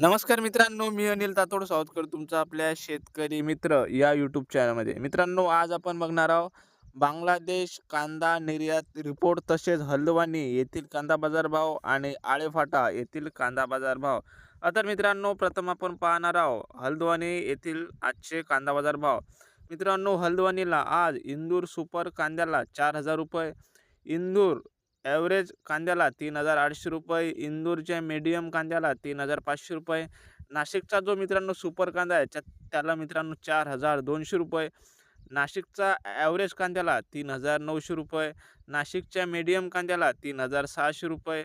नमस्कार मित्रांनो मी अनिल तातोड सावतकर तुमचा आपल्या शेतकरी मित्र या यूट्यूब चॅनलमध्ये मित्रांनो आज आपण बघणार आहोत बांगलादेश कांदा निर्यात रिपोर्ट तसेच हल्दवानी येथील कांदा बाजार भाव आणि आळेफाटा येथील कांदा बाजार भाव. तर मित्रांनो प्रथम आपण पाहणार आहोत हल्द्वानी येथील आजचे कांदा बाजार भाव. मित्रांनो हल्द्वानीला आज इंदूर सुपर कांद्याला चार हजार रुपये इंदूर ॲव्हरेज कांद्याला तीन हजार आठशे रुपये इंदूरच्या मीडियम कांद्याला तीन हजार पाचशे रुपये नाशिकचा जो मित्रांनो सुपर कांदा आहे त्या त्याला मित्रांनो चार हजार दोनशे रुपये नाशिकचा ॲव्हरेज कांद्याला तीन हजार नऊशे रुपये नाशिकच्या मीडियम कांद्याला तीन हजार सहाशे रुपये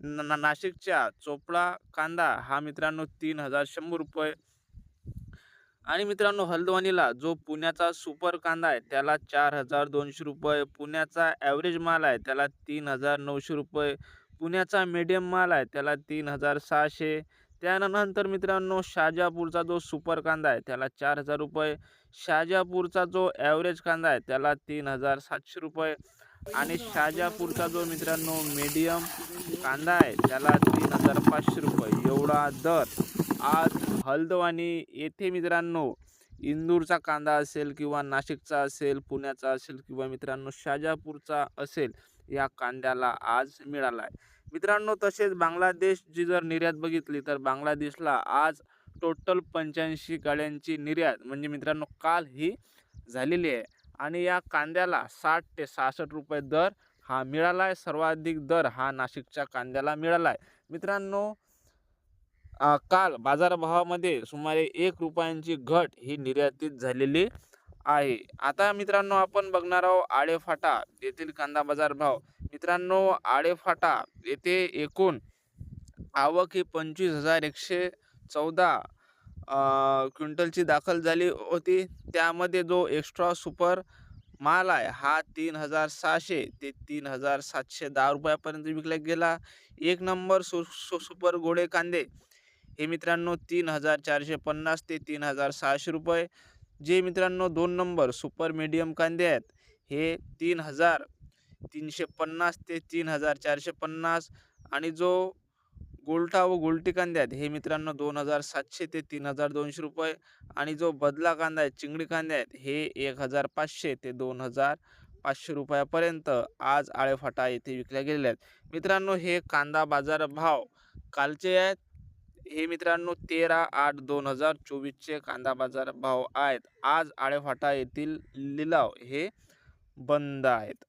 न ना- नाशिकच्या चोपडा कांदा हा मित्रांनो तीन हजार शंभर रुपये आणि मित्रांनो हल्द्वानीला जो पुण्याचा सुपर कांदा आहे त्याला चार हजार दोनशे रुपये पुण्याचा ॲव्हरेज माल आहे त्याला तीन हजार नऊशे रुपये पुण्याचा मीडियम माल आहे त्याला तीन हजार सहाशे. त्यानंतर मित्रांनो शाजापूरचा जो सुपर कांदा आहे त्याला चार हजार रुपये शाजापूरचा जो ॲव्हरेज कांदा आहे त्याला तीन हजार सातशे रुपये आणि शाजापूरचा जो मित्रांनो मीडियम कांदा आहे त्याला तीन हजार पाचशे रुपये. एवढा दर. आज हल्द्वानी येथे मित्रांनो इंदूरचा कांदा असेल किंवा नाशिकचा असेल पुण्याचा असेल किंवा मित्रांनो शाजापूरचा असेल या कांद्याला आज मिळाला आहे मित्रांनो तसेच बांगलादेशची जर निर्यात बघितली तर बांगलादेशला आज टोटल पंच्याऐंशी गाड्यांची निर्यात म्हणजे मित्रांनो काल ही झालेली आहे. आणि या कांद्याला साठ ते सहासष्ट रुपये दर हा मिळाला आहे सर्वाधिक दर हा नाशिकच्या कांद्याला मिळाला आहे मित्रांनो काल बाजारभावामध्ये सुमारे एक रुपयांची घट ही निर्यातीत झालेली आहे. आता मित्रांनो आपण बघणार आहोत आळेफाटा येथील कांदा बाजार भाव मित्रांनो आळेफाटा येथे एकूण आवक ही पंचवीस हजार एकशे चौदा क्विंटलची दाखल झाली होती. त्यामध्ये जो एक्स्ट्रा सुपर माल आहे हा तीन हजार सहाशे ते तीन हजार सातशे दहा रुपयापर्यंत विकला गेला. एक नंबर सु सु सुपर गोडे कांदे हे मित्रांनो तीन हजार चारशे पन्नास ते तीन हजार सहाशे रुपये. जे मित्रांनो दोन नंबर सुपर मीडियम कांदे आहेत हे तीन हजार तीनशे पन्नास ते तीन हजार चारशे पन्नास आणि जो गोलटा व गोलटी कांदे आहेत हे मित्रांनो दोन हजार सातशे ते तीन हजार दोनशे रुपये. आणि जो बदला कांदा आहे चिंगडी कांदे आहेत हे एक हजार पाचशे ते दोन हजार पाचशे रुपयापर्यंत आज आळेफाटा येथे विकल्या गेलेले आहेत. मित्रांनो हे कांदा बाजार भाव कालचे आहेत हे मित्रांनो तेरा आठ दोन हजार चोवीसचे कांदा बाजार भाव आहेत. आज आळेफाटा येथील लिलाव हे बंद आहेत.